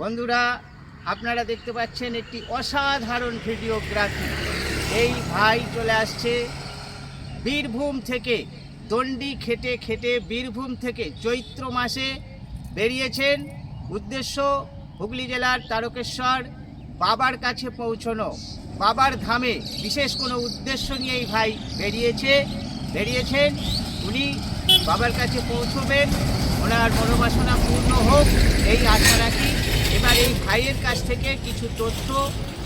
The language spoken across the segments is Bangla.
বন্ধুরা, আপনারা দেখতে পাচ্ছেন একটি অসাধারণ ভিডিওগ্রাফি। এই ভাই চলে আসছে বীরভূম থেকে, দণ্ডি খেটে খেটে বীরভূম থেকে চৈত্র মাসে বেরিয়েছেন। উদ্দেশ্য, হুগলি জেলার তারকেশ্বর বাবার কাছে পৌঁছনো, বাবার ধামে বিশেষ কোনো উদ্দেশ্য নিয়ে এই ভাই বেরিয়েছে, বেরিয়েছেন। উনি বাবার কাছে পৌঁছবেন, ওনার মনোবাসনা পূর্ণ হোক, এই আশা রাখি। এবার এই ভাইয়ের কাছ থেকে কিছু তথ্য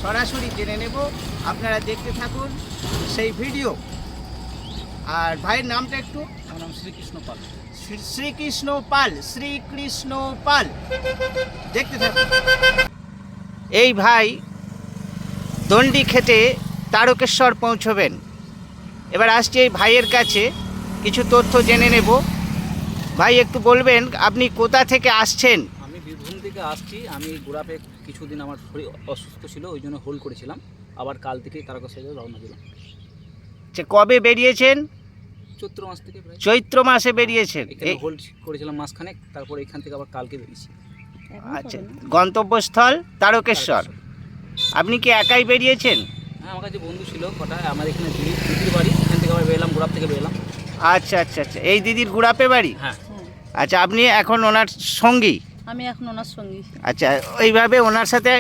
সরাসরি জেনে নেব। আপনারা দেখতে থাকুন সেই ভিডিও। আর ভাইয়ের নামটা একটু? আমার নাম শ্রীকৃষ্ণ পাল। শ্রীকৃষ্ণ পাল শ্রীকৃষ্ণ পাল। দেখতে থাকুন। এই ভাই দণ্ডি খেটে তারকেশ্বর পৌঁছবেন। এবার আসছি এই ভাইয়ের কাছে। কিছু তথ্য জেনে নেব। ভাই একটু বলবেন আপনি কোথা থেকে আসছেন? থেকে আসছি। আমি গোড়াপে কিছুদিন আমার শরীর অসুস্থ ছিল ওই জন্য হোল্ড করেছিলাম। আবার কাল থেকেই তারকেশ্বরে রওনা দিলাম। যে কবে বেরিয়েছেন? চৈত্র মাস থেকে প্রায়। চৈত্র মাসে বেরিয়েছেন? এখানে হোল্ড করেছিলাম মাসখানেক তারপর এখান থেকে আবার কালকে বেরিয়েছি। আচ্ছা গন্তব্যস্থল তারকেশ্বর। আপনি কি একাই বেরিয়েছেন? হ্যাঁ আমার কাছে বন্ধু ছিল কটা আমার এখানে দিদি দিদির বাড়ি এখান থেকে আবার বেরলাম গোড়াপ থেকে বেরলাম। আচ্ছা আচ্ছা আচ্ছা। এই দিদির গুড়াপে বাড়ি? হ্যাঁ। আচ্ছা আপনি এখন ওনার সঙ্গী? আমি এখন ওনার সঙ্গী। আচ্ছা ওইভাবে ওনার সাথে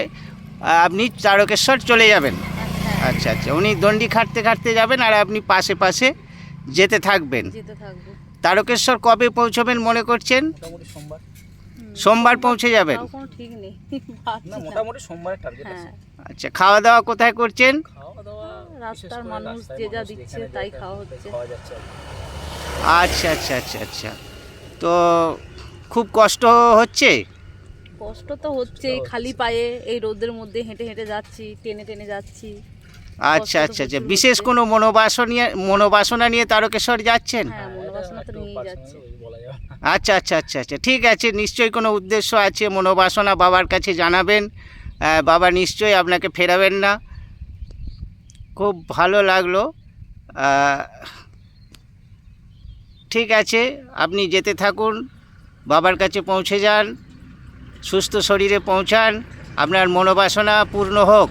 আপনি তারকেশ্বর চলে যাবেন? হ্যাঁ। আচ্ছা আচ্ছা উনি দণ্ডি খাটতে খাটতে যাবেন আর আপনি পাশে পাশে যেতে থাকবেন। তারকেশ্বর কবে পৌঁছবেন মনে করছেন? সোমবার। সোমবার পৌঁছে যাবেন? ঠিক নেই। মোটামুটি সোমবারের টার্গেট আছে। হ্যাঁ। আচ্ছা খাওয়া দাওয়া কোথায় করছেন? খাওয়া দাওয়া বিশেষ রাস্তার মানুষ যে যা দিচ্ছে তাই খাওয়া হচ্ছে। আচ্ছা আচ্ছা আচ্ছা আচ্ছা। তো খুব কষ্ট হচ্ছে? কষ্ট তো হচ্ছেই খালি পায়ে এই রোদের মধ্যে হেঁটে হেঁটে যাচ্ছি টেনে টেনে যাচ্ছি। আচ্ছা আচ্ছা আচ্ছা। বিশেষ। কোনো মনোবাসনা মনোবাসনা নিয়ে তারকেশ্বর যাচ্ছেন? হ্যাঁ। আচ্ছা আচ্ছা আচ্ছা আচ্ছা। ঠিক আছে নিশ্চয়ই কোনো উদ্দেশ্য আছে মনোবাসনা বাবার কাছে জানাবেন। বাবা নিশ্চয়ই আপনাকে ফেরাবেন না। খুব ভালো লাগল। ঠিক আছে আপনি যেতে থাকুন। বাবার কাছে পৌঁছে যান সুস্থ শরীরে পৌঁছান আপনার মনোবাসনা পূর্ণ হোক।